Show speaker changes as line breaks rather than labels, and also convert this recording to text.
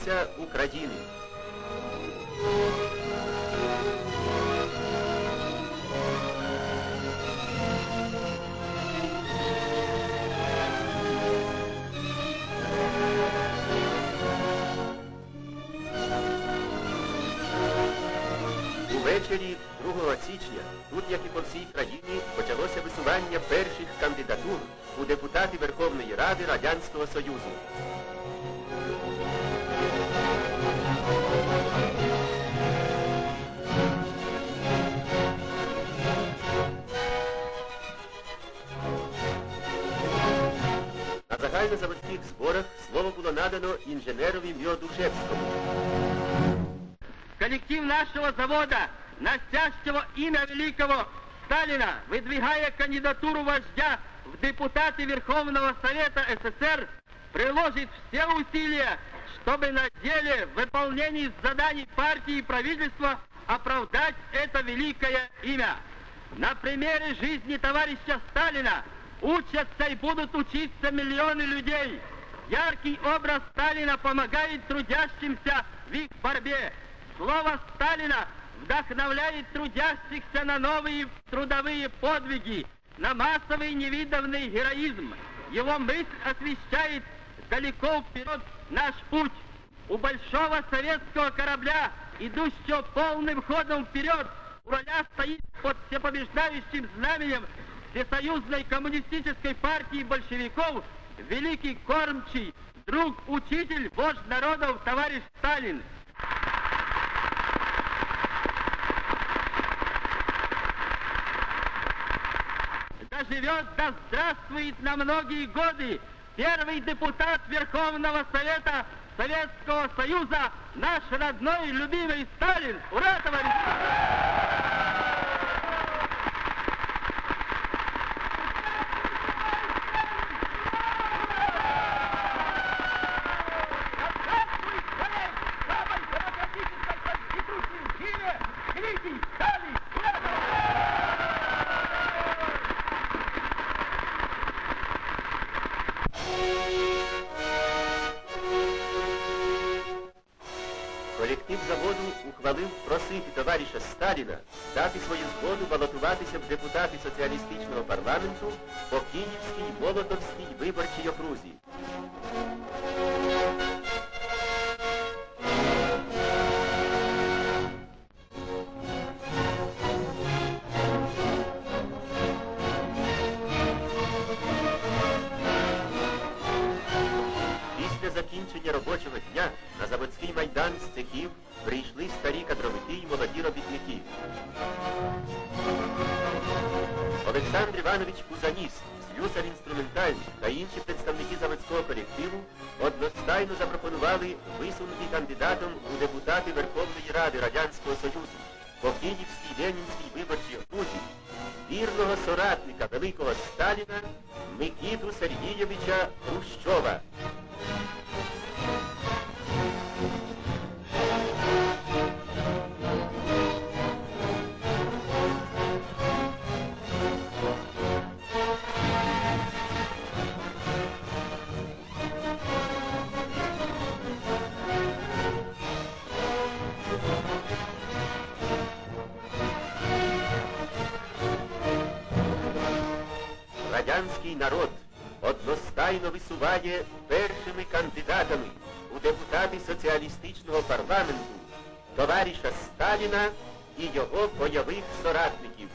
столиця України. Увечері 2 січня, тут, як і по всій країні, почалося висування перших кандидатур у депутати Верховної Ради Радянського Союзу. Загальнозаводських зборах слово було надано інженерові Мьодушевському.
Коллектив нашего завода, носящего имя великого Сталина, выдвигая кандидатуру вождя в депутаты Верховного Совета СССР, приложит все усилия, чтобы на деле в выполнении заданий партии и правительства оправдать это великое имя. На примере жизни товарища Сталина учатся и будут учиться миллионы людей. Яркий образ Сталина помогает трудящимся в их борьбе. Слово Сталина вдохновляет трудящихся на новые трудовые подвиги, на массовый невиданный героизм. Его мысль освещает далеко вперед наш путь. У большого советского корабля, идущего полным ходом вперед, руля стоит под всепобеждающим знаменем Всесоюзной коммунистической партии большевиков великий кормчий, друг, учитель, вождь народов, товарищ Сталин. Да живет, да здравствует на многие годы первый депутат Верховного Совета Советского Союза, наш родной любимый Сталин. Ура, товарищи!
Колектив заводу ухвалив просити товариша Сталіна дати свою згоду балотуватися в депутати соціалістичного парламенту по Київській, Молотовській виборчій окрузі. Закінчення робочого дня на заводський майдан з цехів прийшли старі кадровики й молоді робітники. Олександр Іванович Пузаніс, слюсар інструментальний та інші представники заводського колективу одностайно запропонували висунути кандидатом у депутати Верховної Ради Радянського Союзу по Київській Ленінській виборчій окрузі вірного соратника великого Сталіна Микиту Сергійовича Хрущова. Радянський народ одностайно висуває першими кандидатами у депутати соціалістичного парламенту товариша Сталіна і його бойових соратників.